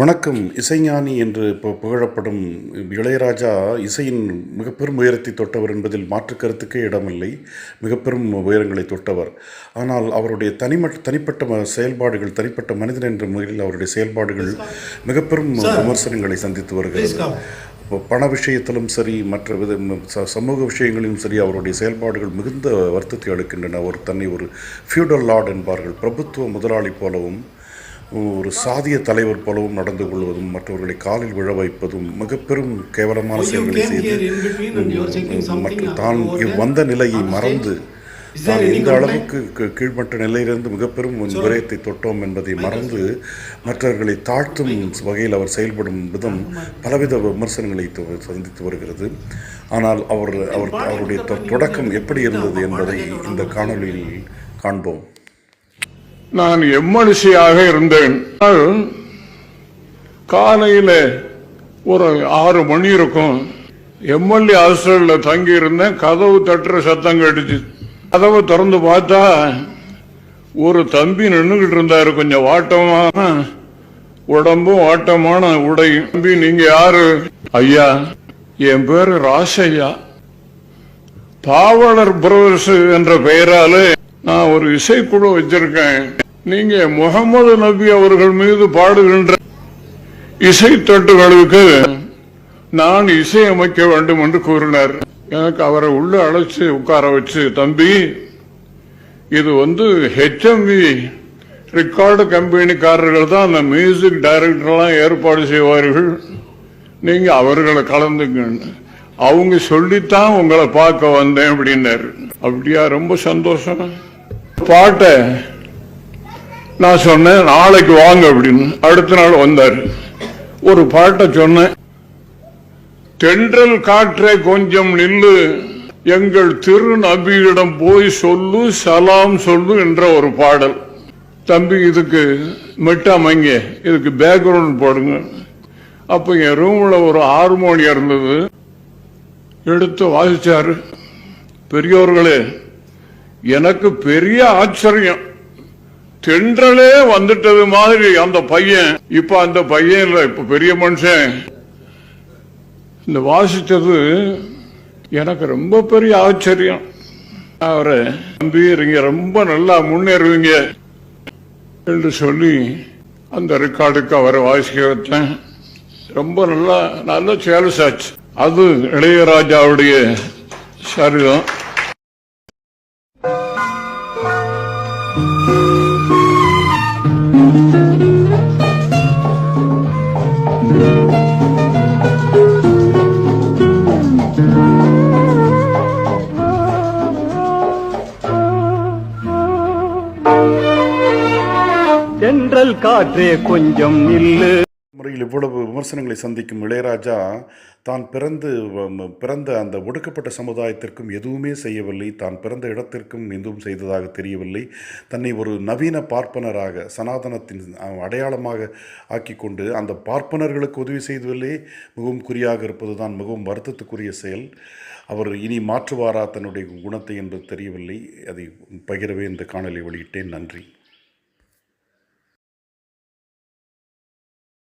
வணக்கம் இசைஞானி என்று இப்போ புகழப்படும் இளையராஜா இசையின் மிக பெரும் உயரத்தை தொட்டவர் என்பதில் மாற்று கருத்துக்கே இடமில்லை. மிக பெரும் உயரங்களை தொட்டவர். ஆனால் அவருடைய தனிமட் தனிப்பட்ட செயல்பாடுகள் தனிப்பட்ட மனிதன் என்ற முறையில் அவருடைய செயல்பாடுகள் மிக பெரும் விமர்சனங்களை சந்தித்து வருகிறது. இப்போ பண விஷயத்திலும் சரி மற்ற வித சமூக விஷயங்களிலும் சரி அவருடைய செயல்பாடுகள் மிகுந்த வருத்தத்தை அளிக்கின்றன. ஒரு தன்னை ஒரு ஃபியூடல் லார்ட் என்பார்கள். பிரபுத்துவ முதலாளி போலவும் ஒரு சாதிய தலைவர் போலவும் நடந்து கொள்வதும் மற்றவர்களை காலில் விழ வைப்பதும் மிக பெரும் கேவலமான செயல்களை செய்து மற்றும் தான் வந்த நிலையை மறந்து தான் இந்த? அளவுக்கு கீழ்மட்ட நிலையிலிருந்து மிக பெரும் விரயத்தை தொட்டோம் என்பதை மறந்து மற்றவர்களை தாழ்த்தும் வகையில் அவர் செயல்படும் விதம் பலவித விமர்சனங்களை சந்தித்து வருகிறது. ஆனால் அவர் அவர் அவருடைய தொடக்கம் எப்படி இருந்தது என்பதை இந்த காணொளியில் காண்போம். நான் எம்மனுஷியாக இருந்தேன். காலையில ஒரு ஆறு மணி இருக்கும். எம்எல்ஏ ஹாஸ்டல்ல தங்கி இருந்தேன் கதவு தட்டுற சத்தம் கேட்டுச்சு. கதவை திறந்து பார்த்தா ஒரு தம்பி நின்றுகிட்டு இருந்தாரு. கொஞ்சம் வாட்டமான உடம்பும் வாட்டமான உடை. தம்பி நீங்க யாரு? ஐயா என் பேரு ராசையா பாவலர் பிரதர்ஸ் என்ற பெயராலே நான் ஒரு இசைக்குழு வச்சிருக்கேன். நீங்க முகமது நபி அவர்கள் மீது பாடுகின்ற இசைத்தட்டுகளுக்கு நான் இசையமைக்க வேண்டும் என்று கூறினார். எனக்கு அவரை உள்ள அழைச்சு உட்கார வச்சு தம்பி இது வந்து ஹெச்எம்வி ரெக்கார்டு கம்பெனிக்காரர்கள் தான் அந்த மியூசிக் டைரக்டர்லாம் ஏற்பாடு செய்வார்கள். நீங்க அவர்களை கலந்துங்க. அவங்க சொல்லித்தான் உங்களை பார்க்க வந்தேன் அப்படின்னாரு. அப்படியா ரொம்ப சந்தோஷம். பாட்டை நான் சொன்னேன் நாளைக்கு வாங்க அப்படின்னு. அடுத்த நாள் வந்தார். ஒரு பாட்டை சொன்னேன் தென்றல் காற்றே கொஞ்சம் நில்லு எங்கள் திரு நபியிடம் போய் சொல்லு சலாம் சொல்லு என்ற ஒரு பாடல். தம்பி இதுக்கு மெட்டாமைங்க இதுக்கு பேக்ரவுண்ட் போடுங்க. அப்ப என் ரூம்ல ஒரு ஹார்மோனியம் இருந்தது. எடுத்து வாசிச்சாரு. பெரியோர்களே எனக்கு பெரிய ஆச்சரியம். தென்றலே வந்துட்டது மாதிரி அந்த பையன் இப்ப அந்த பையன் இல்ல இப்ப பெரிய மனுஷன். இந்த வாசித்தது எனக்கு ரொம்ப பெரிய ஆச்சரியம். அவரை தம்பி ரொம்ப நல்லா முன்னேறுவீங்க. என்று சொல்லி அந்த ரெக்கார்டுக்கு அவரை வாசிக்க வைத்தேன். ரொம்ப நல்லா நல்ல சேலஸ் ஆச்சு. அது இளையராஜாவுடைய சரிதான் தென்றல் காற்றே கொஞ்சம் நில்லு. முறையில் இவ்வளவு விமர்சனங்களை சந்திக்கும் இளையராஜா தான் பிறந்து வ- பிறந்த அந்த ஒடுக்கப்பட்ட சமுதாயத்திற்கும் எதுவுமே செய்யவில்லை. தான் பிறந்த இடத்திற்கும் எதுவும் செய்ததாக தெரியவில்லை. தன்னை ஒரு நவீன பார்ப்பனராக சனாதனத்தின் அடையாளமாக ஆக்கிக்கொண்டு அந்த பார்ப்பனர்களுக்கு உதவி செய்தவில்லை மிகவும் குறியாக இருப்பது தான் மிகவும் வருத்தத்துக்குரிய செயல். அவர் இனி மாற்றுவாரா தன்னுடைய குணத்தை என்று தெரியவில்லை. அதை பகிரவே இந்த காணொலி வெளியிட்டேன். நன்றி.